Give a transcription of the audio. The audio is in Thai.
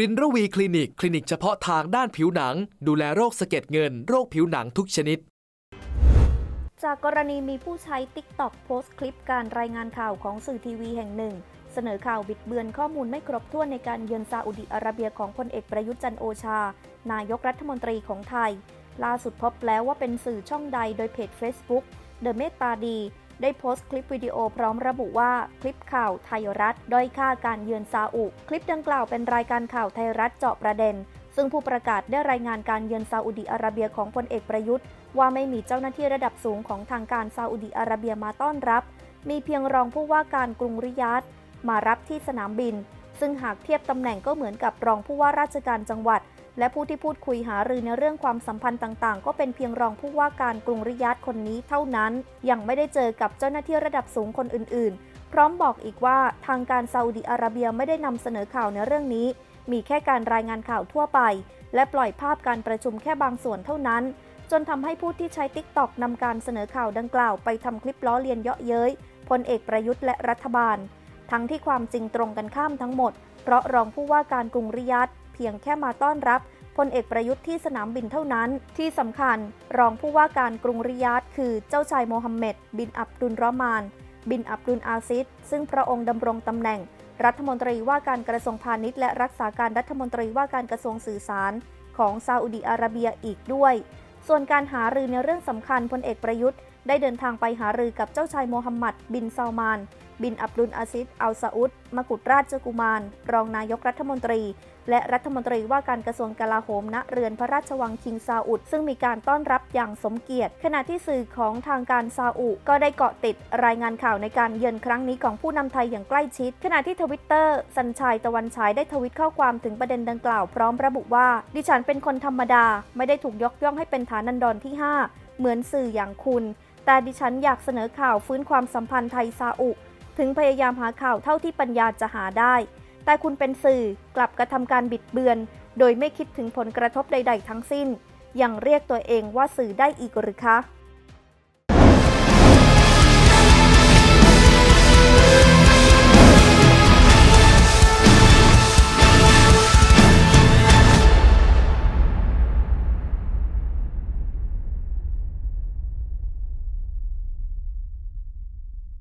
รินรวีคลินิก คลินิกเฉพาะทางด้านผิวหนัง ดูแลโรคสะเก็ดเงิน โรคผิวหนังทุกชนิด จากกรณีมีผู้ใช้ TikTok โพสต์คลิปการรายงานข่าวของสื่อทีวีแห่งหนึ่ง เสนอข่าวบิดเบือนข้อมูลไม่ครบถ้วนในการเยือนซาอุดิอาระเบียของพลเอกประยุทธ์จันโอชา นายกรัฐมนตรีของไทย ล่าสุดพบแล้วว่าเป็นสื่อช่องใดโดยเพจ Facebook The เมตตาดี ได้โพสต์คลิปวิดีโอพร้อมระบุว่าคลิปข่าวไทยรัฐด้อยค่าการเยือนซาอุ คลิปดังกล่าวเป็นรายการข่าวไทยรัฐเจาะประเด็น ซึ่งผู้ประกาศได้รายงานการเยือนซาอุดิอาระเบียของพลเอกประยุทธ์ ว่าไม่มีเจ้าหน้าที่ระดับสูงของทางการซาอุดิอาระเบียมาต้อนรับ มีเพียงรองผู้ว่าการกรุงริยาดมารับที่สนามบิน ซึ่งหากเทียบตำแหน่งก็เหมือนกับรองผู้ว่าราชการจังหวัด และผู้ที่พูดคุยหารือในเรื่องความสัมพันธ์ต่างๆ ก็เป็นเพียงรองผู้ว่าการกรุงริยาดคนนี้เท่านั้น ยังไม่ได้เจอกับเจ้าหน้าที่ระดับสูงคนอื่นๆ พร้อมบอกอีกว่าทางการซาอุดิอาระเบียไม่ได้นำเสนอข่าวในเรื่องนี้ มีแค่การรายงานข่าวทั่วไป และปล่อยภาพการประชุมแค่บางส่วนเท่านั้น จนทำให้ผู้ที่ใช้ TikTok นำการเสนอข่าวดังกล่าวไปทำคลิปล้อเลียนเยาะเย้ยพลเอกประยุทธ์และรัฐบาล ทั้งที่ความจริงตรงกันข้ามทั้งหมด เพราะรองผู้ว่าการกรุงริยาด เพียงแค่มาต้อนรับพลเอกประยุทธ์ที่สนามบินเท่านั้น ที่สำคัญ รองผู้ว่าการกรุงริยาดคือเจ้าชายโมฮัมเหม็ดบินอับดุลรอมาน บินอับดุลอาซิดซึ่งพระองค์ดำรงตำแหน่ง รัฐมนตรีว่าการกระทรวงพาณิชย์และรักษาการรัฐมนตรีว่าการกระทรวงสื่อสาร ของซาอุดีอาระเบียอีกด้วย ส่วนการหารือในเรื่องสำคัญพลเอกประยุทธ์ได้เดินทางไปหารือกับเจ้าชายโมฮัมหมัดบินซาลมาน บินอับดุลอาซิดอัลซาอุดมกุฎราชกุมาร รองนายกรัฐมนตรี และรัฐมนตรีว่าการกระทรวงกลาโหมณเรือนพระราชวังคิงซาอุดซึ่งมีการต้อนรับอย่างสมเกียรติ ขณะที่สื่อของทางการซาอุก็ได้เกาะติดรายงานข่าวในการเยือนครั้งนี้ของผู้นำไทยอย่างใกล้ชิด ขณะที่ทวิตเตอร์สัญชัยตะวันฉายได้ทวิตข้อความถึงประเด็นดังกล่าวพร้อมระบุว่า ดิฉันเป็นคนธรรมดา ไม่ได้ถูกยกย่องให้เป็นฐานันดรที่ 5 เหมือนสื่ออย่างคุณแต่ดิฉันอยากเสนอข่าวฟื้นความสัมพันธ์ไทยซาอุ ถึงพยายามหาข่าวเท่าที่ปัญญาจะหาได้ แต่คุณเป็นสื่อกลับกระทำการบิดเบือน โดยไม่คิดถึงผลกระทบใด ๆ ทั้งสิ้น ยังเรียกตัวเองว่าสื่อได้อีกหรือคะ